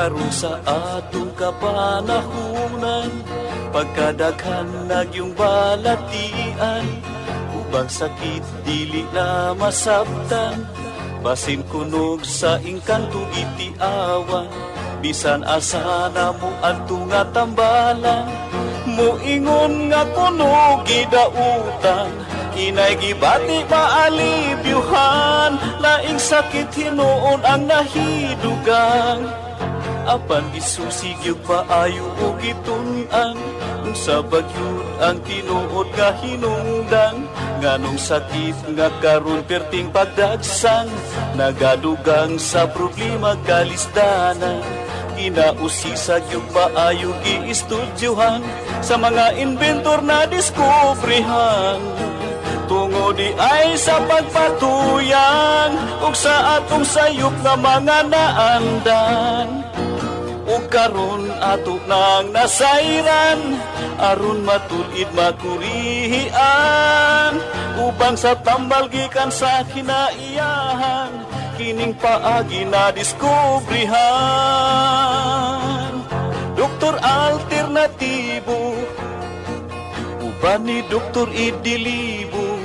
karon sa atong kapanahunan pagkadaghan nagyong balatian. Ubang sakit dili na masabtan. Basin kunog sa ingkanto itiawan bisan asa na mo adto nga tambalan. Muingon nga kuno gidautan. Inay gibati maalibyuhan laing sakit hinuon ang nahidugang apan gisusig yung paayo o gitunan kung sa bagyod ang tinuod nga hinungdan nganong sakit nga karon perting pagdagsang nagadugang sa problema kalisdanan Kinausisag yung paayo giistudyohan sa mga inventor na diskubrihan. Tungo di ay sa pagpatuyan ug sa atong sayop nga mga naandan ug karon ato nang nasayran aron matulid makurihian ubang sa tambal gikan sa kinaiyahan kining paagi na diskubrihan. Doktor Alternatibo Uban ni Doktor Idilibo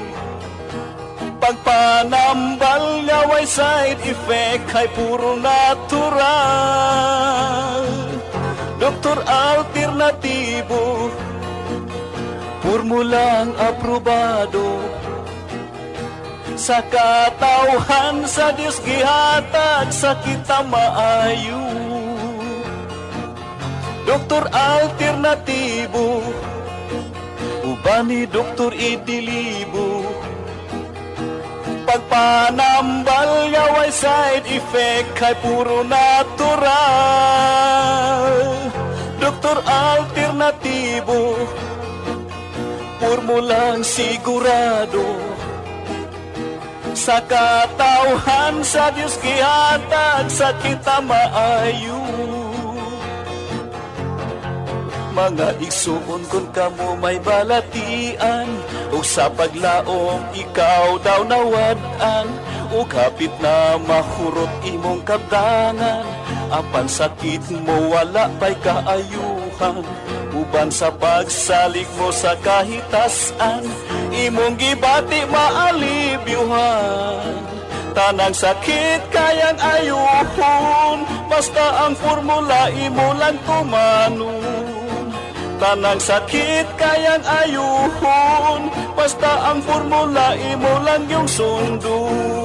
Pagpanambal nga way side effect Ay puro natural. Doktor Alternatibo Formulang aprobado. Sa katauhan sa Diyos gihatag sa kita maayo. Doktor Alternatibo Uban ni Doktor Idilibo Pagpanambal nga way side effect Kay puro natural. Doktor Alternatibo Formulang sigurado. Sa katauhan sa Diyos gihatag sa kita maayo mga igsuon kung kamo may balatian. O sa paglaom ikaw daw nawadan o kapit na mahurot imong kabdangan apan sakit mo wala pa'y kaayuhan? Uban sa pagsalig mo sa kahitasan imong gibati maalibyuhan tanang sakit kayang ayuhon basta ang formula imo lang tumanon Tanang sakit kayang ayuhon. Basta ang formula imo lang yung sundon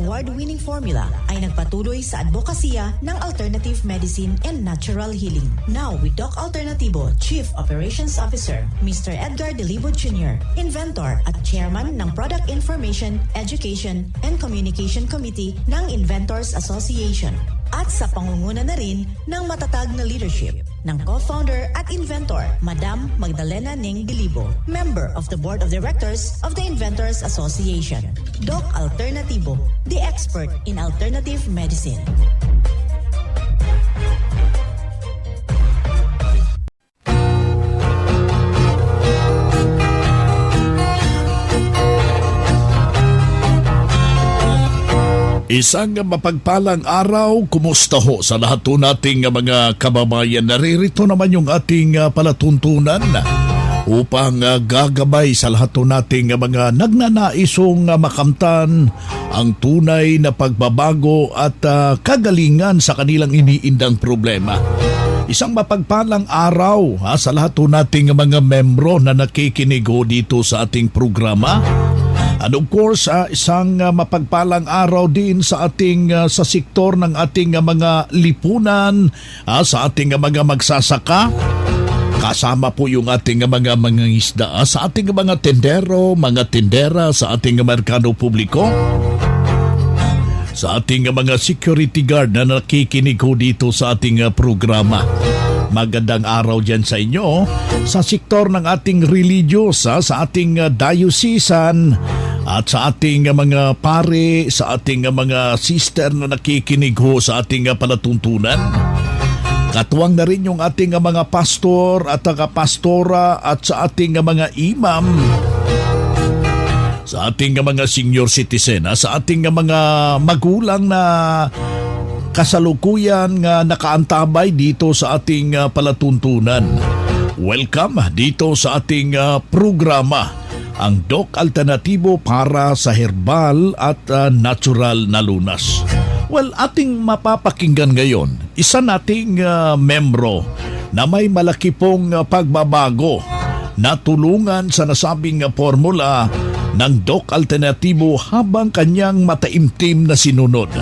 Award-winning formula ay nagpatuloy sa advokasya ng alternative medicine and natural healing. Now with Doc Alternativo Chief Operations Officer Mr. Edgar Delibo Jr., inventor at chairman ng Product Information, Education and Communication Committee ng Inventors Association at sa pangunguna na rin ng matatag na leadership ng co-founder at inventor, Madam Magdalena Ning Dilibo, member of the Board of Directors of the Inventors Association. Doc Alternativo, the expert in alternative medicine. Isang mapagpalang araw, kumusta ho sa lahat po nating mga kababayan. Naririto naman yung ating ah, palatuntunan upang ah, gagabay sa lahat po nating mga nagnanaisong ah, makamtan ang tunay na pagbabago at kagalingan sa kanilang iniindang problema. Isang mapagpalang araw ha, sa lahat po nating mga membro na nakikinig ho dito sa ating programa. And of course, ah, isang ah, mapagpalang araw din sa ating ah, sa sektor ng ating ah, mga lipunan, ah, sa ating ah, mga magsasaka. Kasama po yung ating mga mga isda sa ating mga tendero, mga tendera sa ating merkado publiko. Sa ating mga security guard na nakikinig ho dito sa ating programa. Magandang araw dyan sa inyo sa sektor ng ating religyosa, sa ating uh, diocesan at sa ating mga pare, sa ating mga sister na nakikinig ho sa ating palatuntunan. Katuwang na rin yung ating mga pastor at pastora at sa ating mga imam sa ating mga senior citizen, ah, sa ating mga magulang na kasalukuyan nga nakaantabay dito sa ating ah, palatuntunan. Welcome dito sa ating ah, programa, ang Doc Alternatibo para sa herbal at ah, natural na lunas. Well, ating mapapakinggan ngayon, isa nating ah, membro na may malaki pong ah, pagbabago na tulungan sa nasabing ah, formula ng Doc Alternatibo habang kanyang mataimtim na sinunod.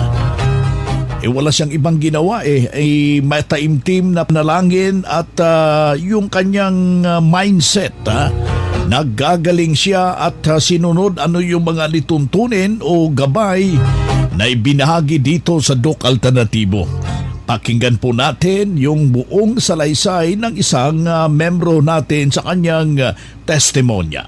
Eh wala siyang ibang ginawa eh, ay mataimtim na panalangin at ah, yung kanyang ah, mindset ha. Naggagaling siya at ah, sinunod ano yung mga lituntunin o gabay na ibinahagi dito sa Doc Alternatibo. Pakinggan po natin yung buong salaysay ng isang ah, membro natin sa kanyang ah, testimonya.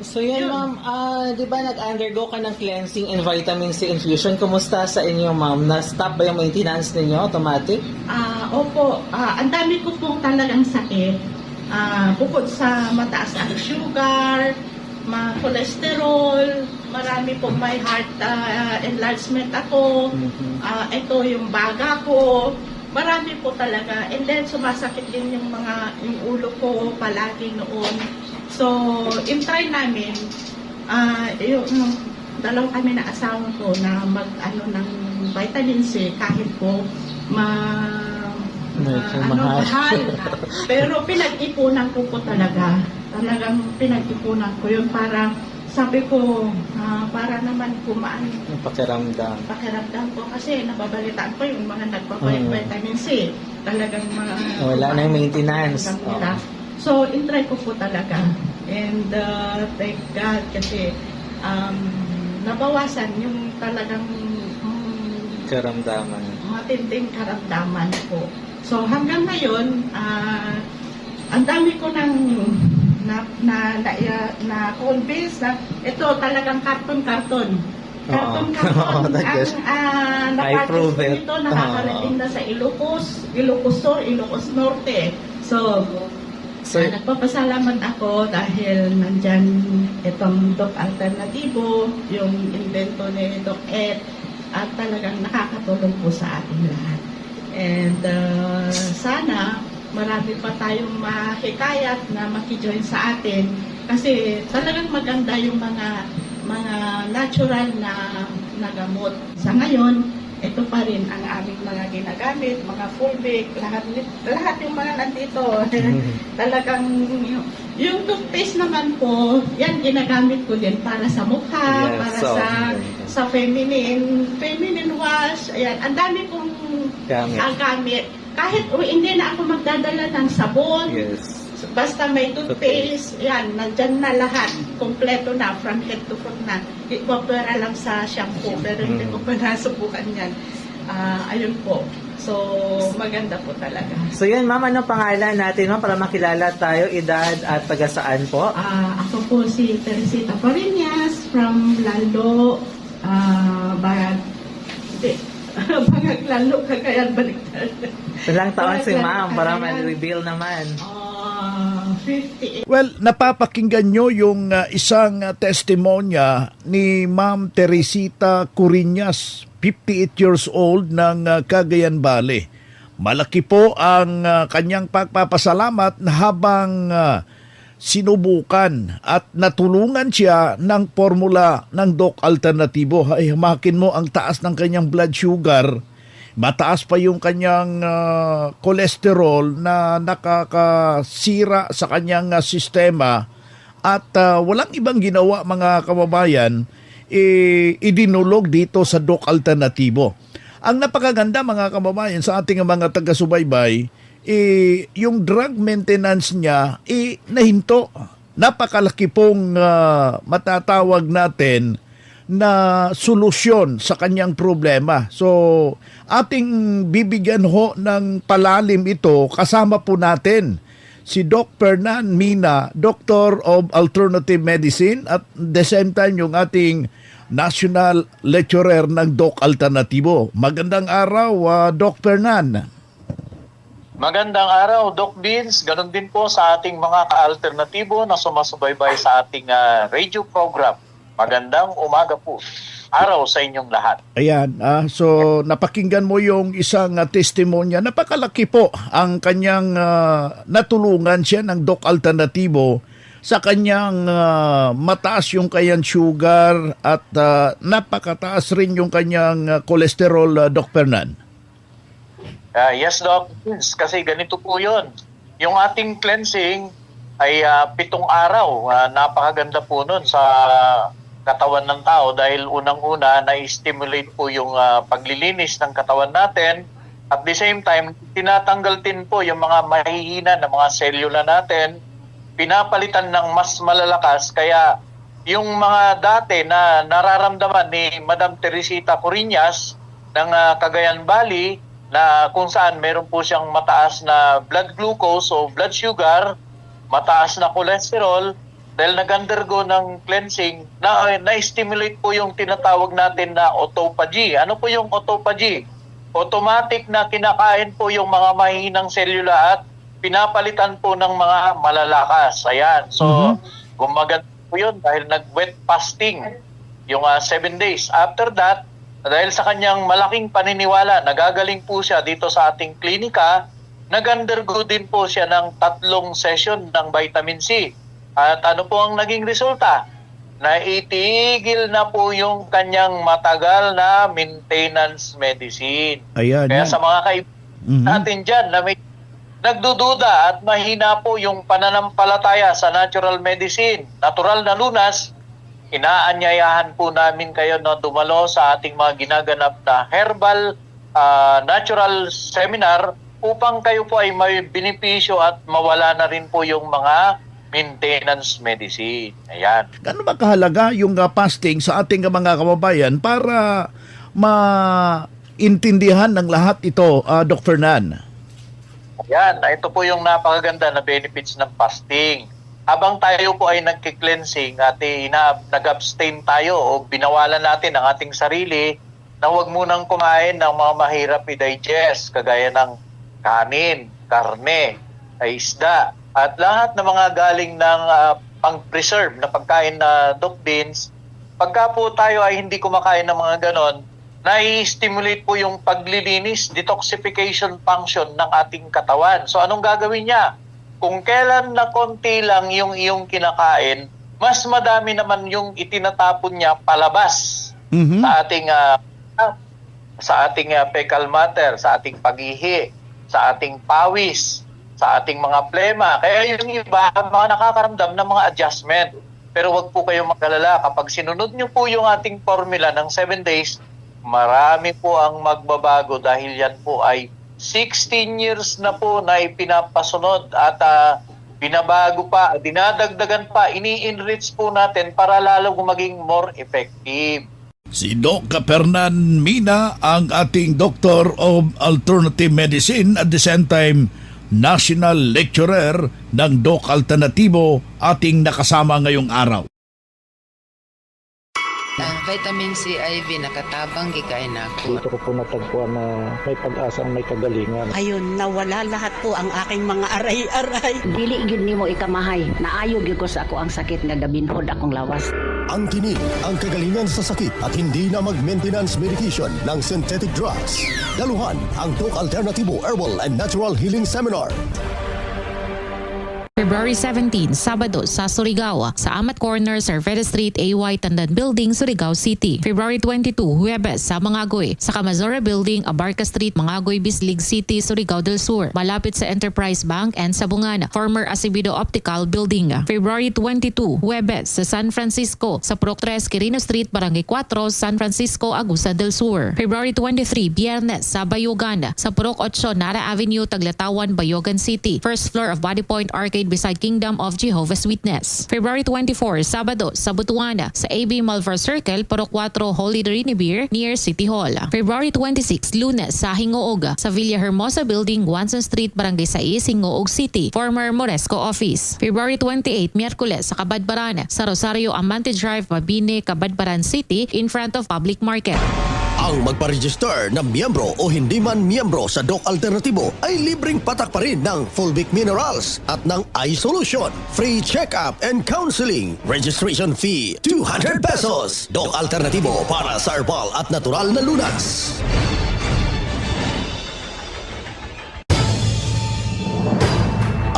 So yun ma'am, ah, di ba nag-undergo ka ng cleansing and vitamin C infusion? Kumusta sa inyo ma'am? Na-stop ba yung maintenance ninyo automatic? Ah, opo, ah, ang dami ko pong talagang sakit. Ah, bukod sa mataas ang sugar, ma cholesterol, marami pong may heart ah, enlargement ako. Ah, ito yung baga ko. Marami po talaga. And then sumasakit din yung mga yung ulo ko palagi noon. So, in-try namin ah yung dalaw kami na asawa ko na mag ano ng vitamin C kahit po ma ano, mahal. Pero pinag-ipunan ko po talaga. Talagang pinag-ipunan ko yun para sabi ko ah, para naman kumaan Yung pakiramdam. pakiramdam ko kasi nababalitaan ko yung mga Mm. nagpapay-vitamin C. Talagang mga Wala na yung maintenance. Alam nila. So, in-try ko po talaga. And uh, thank God kasi um, nabawasan yung talagang mm, Karamdaman. matinding karamdaman ko. So hanggang ngayon, ah, ang dami ko nang na na na, na convince na ito talagang karton-karton. Karton-karton. Ang uh, prove it. nito nakakarating na sa Ilocos, Ilocos Sur, Ilocos Norte. So, So, Ah, nagpapasalamat ako dahil nandyan itong Doc Alternatibo, yung invento ni Doc Ed, at talagang nakakatulong po sa ating lahat. And uh, sana marami pa tayong mahikayat na makijoin sa atin kasi talagang maganda yung mga mga natural na, na gamot. Sa ngayon, ito pa rin ang aming mga ginagamit, mga full bake, lahat, lahat yung mga nandito. Talagang yung, yung toothpaste naman po, yan ginagamit ko din para sa mukha, Yes, para so, sa ganda. sa feminine, feminine wash. Ayan, ang dami kong Gamit. ah, gamit. Kahit oh, hindi na ako magdadala ng sabon, yes. basta may toothpaste, yan, nandyan na lahat. Kompleto na, from head to foot na. Ipopera lang sa shampoo, pero hindi ko pa nasubukan yan. Ah, ayun po. So, maganda po talaga. So yun ma'am, ano pangalan natin ma'am para makilala tayo, edad at taga saan po? Ah, ako po si Teresita Parinas from Lalo, ah, hindi, Bagag Lalo, Cagayan, Baliktad. Ilang taon si ma'am para Cagayan. ma-reveal naman. Ah, 58 Well, napapakinggan nyo yung uh, isang uh, testimonya ni Ma'am Teresita Curiñas, 58 years old ng uh, Cagayan Valley. Malaki po ang uh, kanyang pagpapasalamat na habang uh, sinubukan at natulungan siya ng formula ng Doc Alternatibo. Ay, hamakin mo ang taas ng kanyang blood sugar mataas pa yung kanyang ah, cholesterol na nakakasira sa kanyang ah, sistema at ah, walang ibang ginawa mga kababayan eh, idinulog dito sa Doc Alternatibo. Ang napakaganda mga kababayan sa ating mga taga-subaybay eh, yung drug maintenance niya eh, nahinto. Napakalaki pong ah, matatawag natin na solusyon sa kanyang problema. So, ating bibigyan ho ng palalim ito kasama po natin si Doc Fernan Mina, Doctor of Alternative Medicine at the same time yung ating National Lecturer ng Doc Alternativo. Magandang araw, ah, Doc Fernan. Magandang araw, Doc Beans. Ganon din po sa ating mga ka-alternatibo na sumasubaybay sa ating ah, radio program. Magandang umaga po. Araw sa inyong lahat. Ayan, ah, so napakinggan mo yung isang uh, testimonya. Napakalaki po ang kanyang ah, natulungan siya ng Doc Alternativo sa kanyang ah, mataas yung kanyang sugar at ah, napakataas rin yung kanyang ah, cholesterol, ah, Doc Fernan. Ah, yes, Doc. Kasi ganito po yun. Yung ating cleansing ay ah, pitong araw. Ah, napakaganda po nun sa katawan ng tao dahil unang-una na-stimulate po yung ah, paglilinis ng katawan natin. At the same time, tinatanggal din po yung mga mahihina na mga selula natin, pinapalitan ng mas malalakas. Kaya yung mga dati na nararamdaman ni Madam Teresita Coriñas ng ah, Cagayan Valley na kung saan meron po siyang mataas na blood glucose o blood sugar, mataas na cholesterol, dahil nag-undergo ng cleansing, na, na-stimulate po yung tinatawag natin na autophagy. Ano po yung autophagy? Automatic na kinakain po yung mga mahinang selula at pinapalitan po ng mga malalakas. Ayan. So, gumaganda po yun dahil nag-wet fasting yung 7 days. After that, dahil sa kanyang malaking paniniwala, nagagaling po siya dito sa ating klinika, nag-undergo din po siya ng tatlong session ng vitamin C. At ano po ang naging resulta? Naitigil na po yung kanyang matagal na maintenance medicine. Ayan. Kaya yan. sa mga kaibigan Mhm. natin dyan na may nagdududa at mahina po yung pananampalataya sa natural medicine, natural na lunas, inaanyayahan po namin kayo na dumalo sa ating mga ginaganap na herbal ah, natural seminar upang kayo po ay may benepisyo at mawala na rin po yung mga maintenance medicine. Ayan. Gano'n ba kahalaga yung uh, fasting sa ating mga kababayan para maintindihan ng lahat ito, uh, Doc Fernan? Yan, ito po yung napakaganda na benefits ng fasting. Habang tayo po ay nagki-cleansing at ina, nag-abstain tayo o binawalan natin ang ating sarili na huwag munang kumain ng mga mahirap i-digest kagaya ng kanin, karne, isda at lahat ng mga galing ng ah, pang-preserve na pagkain na Doc Beans. Pagka po tayo ay hindi kumakain ng mga ganon, nai-stimulate po yung paglilinis, detoxification function ng ating katawan. So anong gagawin niya? Kung kailan na konti lang yung iyong kinakain, mas madami naman yung itinatapon niya palabas Mhm. sa ating ah, sa ating ah, fecal matter, sa ating paghihi, sa ating pawis, sa ating mga plema. Kaya yung iba, mga nakakaramdam ng mga adjustment. Pero wag po kayong magalala. Kapag sinunod niyo po yung ating formula ng 7 days, marami po ang magbabago dahil yan po ay 16 years na po na ipinapasunod at ah, binabago pa, dinadagdagan pa, ini-enrich po natin para lalo maging more effective. Si Doc Fernan Mina ang ating Doctor of Alternative Medicine at the same time National Lecturer ng Doc Alternativo ating nakasama ngayong araw. Ang vitamin C IV nakatabang gikay na ako. Dito ko po natagpuan na may pag-asang may kagalingan. Ayun, nawala lahat po ang aking mga aray-aray. Dili gyud nimo ikamahay. Naayo gyud ko sa ako ang sakit nga gabinhod akong lawas. Ang tinig, ang kagalingan sa sakit at hindi na mag-maintenance medication ng synthetic drugs. Daluhan ang Doc Alternativo Herbal and Natural Healing Seminar. February 17, Sabado sa Surigao, sa Amat Corner, Cervera Street, AY Tandan Building, Surigao City. February 22, Huwebes sa Mangagoy, sa Camazora Building, Abarca Street, Mangagoy, Bislig City, Surigao del Sur. Malapit sa Enterprise Bank and sa Bungana, former Acevedo Optical Building. February 22, Huwebes sa San Francisco, sa Proc 3, Quirino Street, Barangay 4, San Francisco, Agusan del Sur. February 23, Biyernes sa Bayogana, sa Proc 8, Nara Avenue, Taglatawan, Bayogan City. First floor of Body Point Arcade beside Kingdom of Jehovah's Witness. February 24, Sabado, sa Butuana, sa AB Malvar Circle, Puro 4, Holy Trinity near City Hall. February 26, Lunes, sa Hingoog, sa Villa Hermosa Building, Guanzon Street, Barangay 6, Hingoog City, former Moresco Office. February 28, Miyerkules, sa Kabadbaran, sa Rosario Amante Drive, Mabini, Kabadbaran City, in front of Public Market. Ang magpa-register na miyembro o hindi man miyembro sa Doc Alternativo ay libreng patak pa rin ng Fulvic Minerals at ng iSolution. Free check-up and counseling. Registration fee 200 pesos. Doc Alternativo para sa herbal at natural na lunas.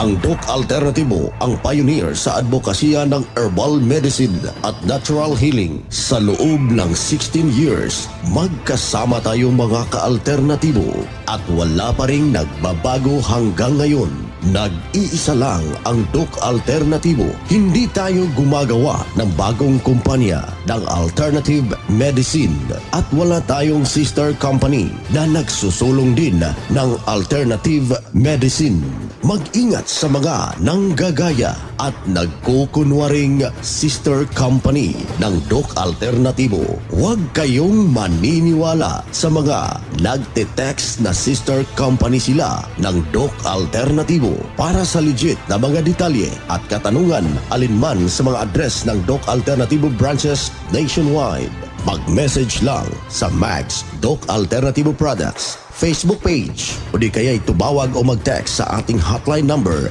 Ang Doc Alternativo ang pioneer sa advokasya ng herbal medicine at natural healing. Sa loob ng 16 years, magkasama tayong mga ka-alternatibo at wala pa rin nagbabago hanggang ngayon. Nag-iisa lang ang Doc Alternativo. Hindi tayo gumagawa ng bagong kumpanya ng alternative medicine at wala tayong sister company na nagsusulong din ng alternative medicine. Mag-ingat sa mga nanggagaya at nagkukunwaring sister company ng Doc Alternativo. Huwag kayong maniniwala sa mga nagte-text na sister company sila ng Doc Alternativo. Para sa legit na mga detalye at katanungan alinman sa mga address ng Doc Alternativo branches nationwide. Mag-message lang sa Max Doc Alternativo Products Facebook page o di kaya itubawag o mag-text sa ating hotline number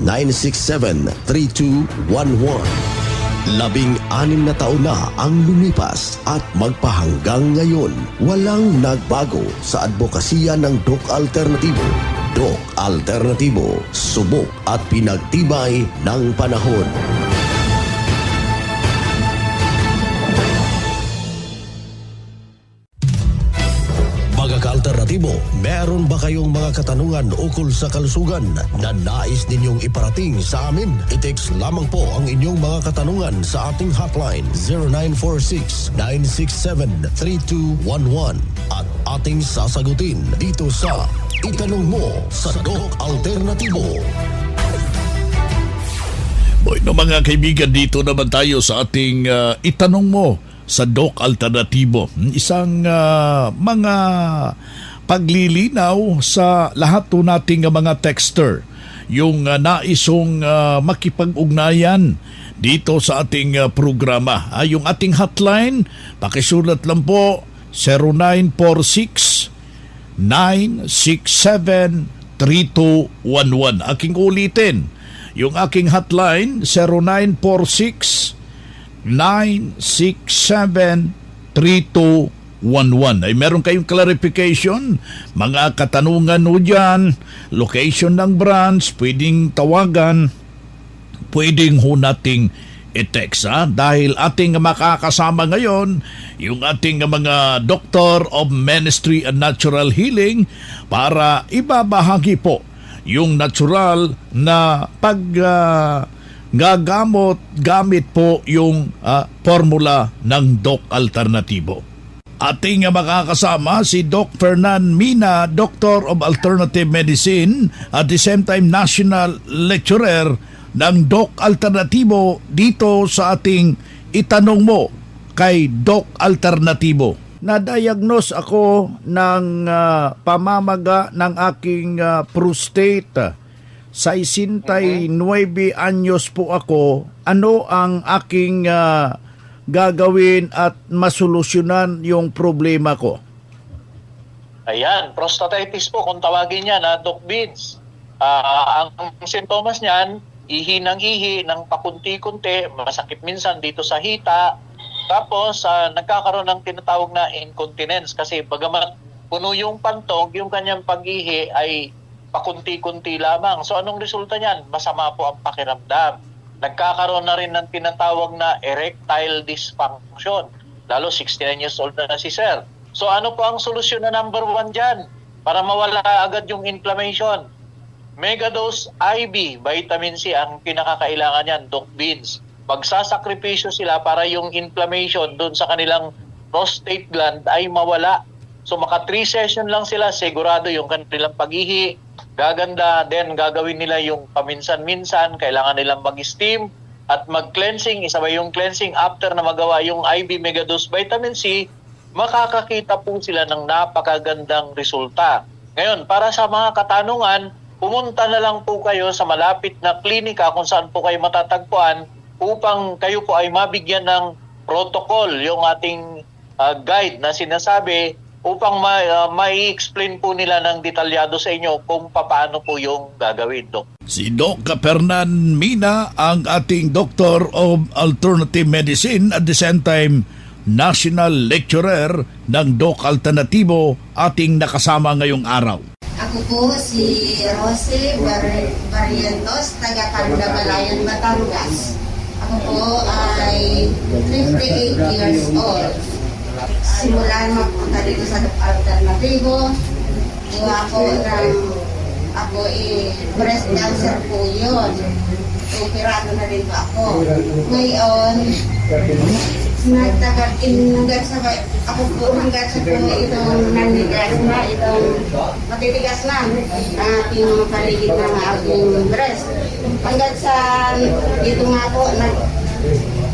0946-967-3211. Labing anim na taon na ang lumipas at magpahanggang ngayon, walang nagbago sa advokasya ng Doc Alternativo. Doc Alternativo, subok at pinagtibay ng panahon. Ka-alternatibo, meron ba kayong mga katanungan ukol sa kalusugan na nais ninyong iparating sa amin? I-text lamang po ang inyong mga katanungan sa ating hotline 0946-967-3211 at ating sasagutin dito sa Itanong Mo sa Doc Alternatibo. Boy, no mga kaibigan, dito naman tayo sa ating ah, itanong mo sa Doc Alternatibo. Isang ah, mga paglilinaw sa lahat to nating ah, mga texter. Yung ah, naisong ah, makipag-ugnayan dito sa ating ah, programa. Ah, yung ating hotline, pakisulat lang po 0946 967-3211. Aking ulitin, yung aking hotline 0946 967-3211. Ay meron kayong clarification, mga katanungan o dyan, location ng branch, pwedeng tawagan, pwedeng ho nating i-text ha? dahil ating makakasama ngayon yung ating mga Doctor of Ministry and Natural Healing para ibabahagi po yung natural na pag ah, gagamot gamit po yung ah, formula ng Doc Alternativo. Ating makakasama si Doc Fernan Mina, Doctor of Alternative Medicine at the same time National Lecturer ng Doc Alternativo dito sa ating itanong mo kay Doc Alternativo. Na-diagnose ako ng ah, pamamaga ng aking ah, prostate. Sa 69 anyos po ako, ano ang aking ah, gagawin at masolusyonan yung problema ko? Ayan, prostatitis po kung tawagin niya na Doc Beans. Ah, ang sintomas niyan, ihi ng ihi ng pakunti-kunti, masakit minsan dito sa hita. Tapos ah, nagkakaroon ng tinatawag na incontinence kasi bagamat puno yung pantog, yung kanyang pag-ihi ay pakunti-kunti lamang. So anong resulta niyan? Masama po ang pakiramdam. Nagkakaroon na rin ng tinatawag na erectile dysfunction. Lalo 69 years old na, si Sir. So ano po ang solusyon na number one dyan? Para mawala agad yung inflammation. Megadose IB, vitamin C, ang pinakakailangan niyan, Doc Beans. Magsasakripisyo sila para yung inflammation doon sa kanilang prostate gland ay mawala. So maka 3 session lang sila, sigurado yung kanilang paghihi, gaganda, then gagawin nila yung paminsan-minsan, kailangan nilang mag-steam at mag-cleansing, isa ba yung cleansing after na magawa yung IB Megadose Vitamin C, makakakita po sila ng napakagandang resulta. Ngayon, para sa mga katanungan, pumunta na lang po kayo sa malapit na klinika kung saan po kayo matatagpuan upang kayo po ay mabigyan ng protocol, yung ating ah, guide na sinasabi upang ma- ah, mai-explain po nila ng detalyado sa inyo kung paano po yung gagawin, Dok. Si Doc Fernan Mina ang ating Doctor of Alternative Medicine at the same time National Lecturer ng Doc Alternativo ating nakasama ngayong araw. Ako po si Rose Bar- Barrientos, taga Candabalayan, Batangas. Ako po ay 58 years old. Simula magpunta dito sa Alternativo, gawa ko ng ako eh, breast cancer po yun. Operado na rin po ako. Ngayon, nagtagal hanggang sa ako po hanggang sa po itong nandigas na itong matitigas na ang aking paligid ng aking breast hanggang sa dito nga po nag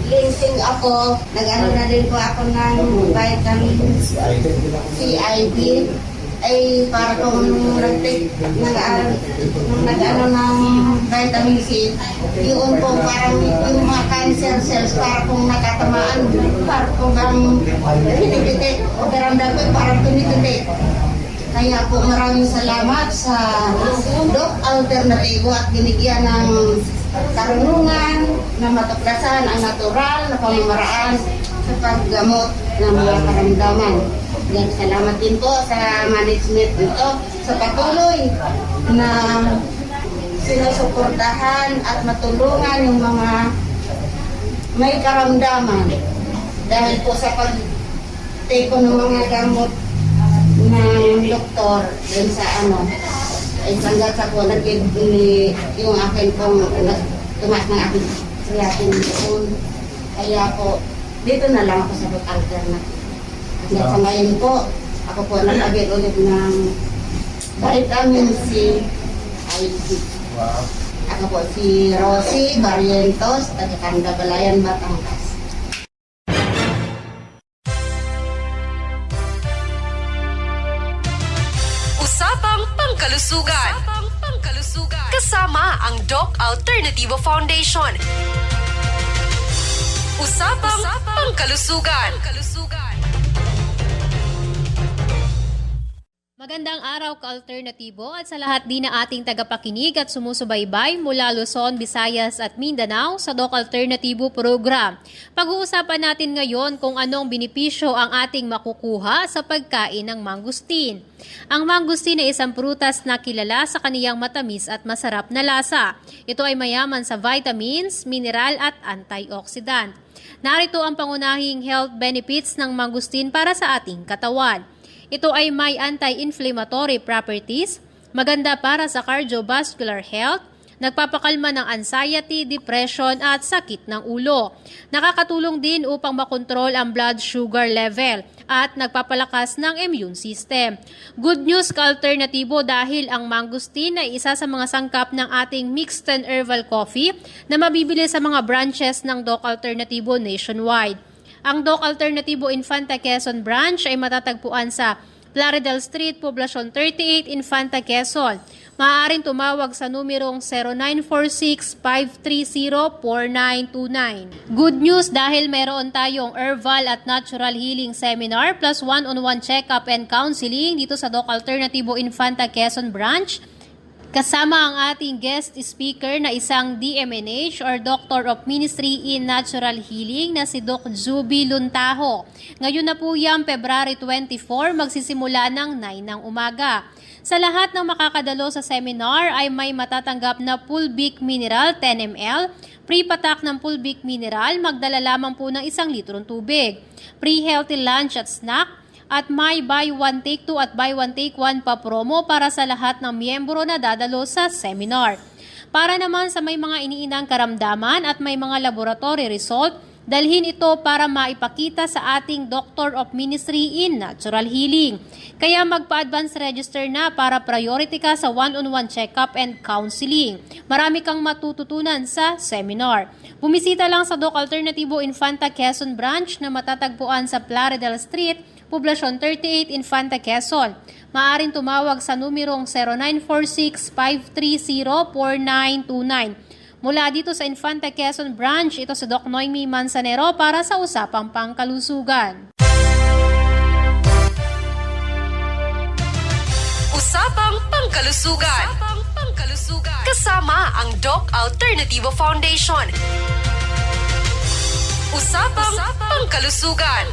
cleansing ako. Nag-ano na din po ako ng vitamin CIB ay para kung nag-take nag nag-ano ng vitamin C yun po parang yung mga cancer cells para kung nakatamaan para kung bang pinipiti o karamdam ko parang pinipiti kaya po maraming salamat sa Doc Alternativo at binigyan ng karunungan na matuklasan ang natural na pamamaraan sa paggamot ng mga karamdaman. Yan, salamat din po sa management nito sa patuloy na sinusuportahan at matulungan yung mga may karamdaman dahil po sa pag-take ng mga gamot ng doktor dun sa ano ay hanggang sa po naging yung akin pong nag- tumaas ng aking creatinine doon. Kaya po, dito na lang ako sa Dot Alternative. Hanggang sa ngayon po, ako po nag-abit ulit ng vitamin C IV. Ako po si Rosie Barrientos, taga Candabalayan, Batangas. Alternativo Foundation. Usapang, Pangkalusugan. Magandang araw ka-alternatibo at sa lahat din na ating tagapakinig at sumusubaybay mula Luzon, Visayas at Mindanao sa Doc Alternatibo program. Pag-uusapan natin ngayon kung anong benepisyo ang ating makukuha sa pagkain ng mangustin. Ang mangustin ay isang prutas na kilala sa kaniyang matamis at masarap na lasa. Ito ay mayaman sa vitamins, mineral at antioxidant. Narito ang pangunahing health benefits ng mangustin para sa ating katawan. Ito ay may anti-inflammatory properties, maganda para sa cardiovascular health, nagpapakalma ng anxiety, depression at sakit ng ulo. Nakakatulong din upang makontrol ang blood sugar level at nagpapalakas ng immune system. Good news ka-alternatibo dahil ang mangustin ay isa sa mga sangkap ng ating mixed and herbal coffee na mabibili sa mga branches ng Doc Alternatibo nationwide. Ang Doc Alternativo Infanta Quezon branch ay matatagpuan sa Plaridel Street, Poblacion 38, Infanta Quezon. Maaaring tumawag sa numerong 0946-530-4929. Good news dahil meron tayong herbal at natural healing seminar plus one-on-one check-up and counseling dito sa Doc Alternativo Infanta Quezon Branch. Kasama ang ating guest speaker na isang DMNH or Doctor of Ministry in Natural Healing na si Doc Zuby Luntaho. Ngayon na po yung February 24, magsisimula ng 9 ng umaga. Sa lahat ng makakadalo sa seminar ay may matatanggap na Pulbic Mineral 10 ml, pre-patak ng Pulbic Mineral, magdala lamang po ng isang litrong tubig, pre-healthy lunch at snack, at may buy one take two at buy one take one pa promo para sa lahat ng miyembro na dadalo sa seminar. Para naman sa may mga iniinang karamdaman at may mga laboratory result, dalhin ito para maipakita sa ating Doctor of Ministry in Natural Healing. Kaya magpa-advance register na para priority ka sa one-on-one check-up and counseling. Marami kang matututunan sa seminar. Bumisita lang sa Doc Alternativo Infanta Quezon Branch na matatagpuan sa Plaridel Street, Poblasyon 38, Infanta, Quezon. Maaring tumawag sa numerong 0946-530-4929. Mula dito sa Infanta, Quezon Branch, ito si Doc Noemi Manzanero para sa Usapang Pangkalusugan. Usapang Pangkalusugan. Usapang Pangkalusugan. Kasama ang Doc Alternativo Foundation. Usapang, Pangkalusugan.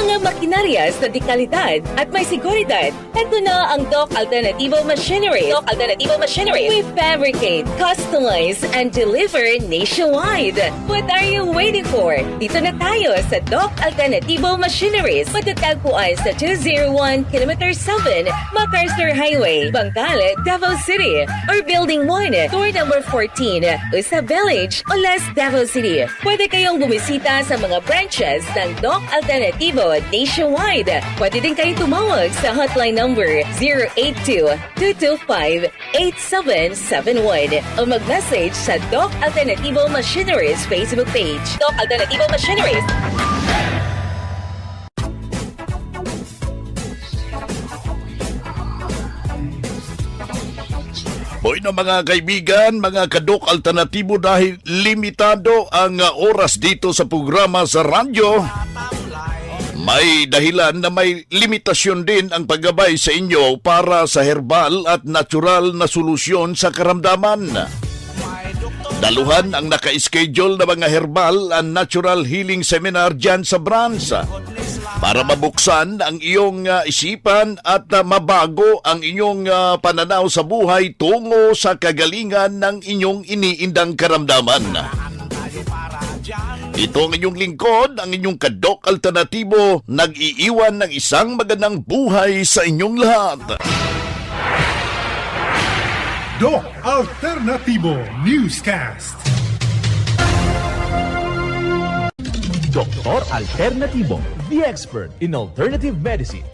Mga makinarias na dekalidad at may seguridad. Ito na ang Doc Alternativo Machinery. Doc Alternativo Machinery. We fabricate, customize, and deliver nationwide. What are you waiting for? Dito na tayo sa Doc Alternativo Machineries. Matatagpuan sa 201 km 7 MacArthur Highway, Bangkal, Davao City. Or Building 1, Door number 14, Usa Village, Olas, Davao City. Pwede kayong bumisita sa mga branches ng Doc Alternativo nationwide. Pwede din kayo tumawag sa hotline number 082-225-8771 o mag-message sa Doc Alternativo Machineries Facebook page. Doc Alternativo Machineries. Hoy na mga kaibigan, mga kadok alternatibo dahil limitado ang uh, oras dito sa programa sa radyo. May dahilan na may limitasyon din ang paggabay sa inyo para sa herbal at natural na solusyon sa karamdaman. Daluhan ang naka-schedule na mga herbal and natural healing seminar dyan sa branch para mabuksan ang iyong uh, isipan at uh, mabago ang inyong uh, pananaw sa buhay tungo sa kagalingan ng inyong iniindang karamdaman. Ito ang inyong lingkod, ang inyong kadok alternatibo, nag-iiwan ng isang magandang buhay sa inyong lahat. Doc Alternativo Newscast. Doktor Alternativo, the expert in alternative medicine.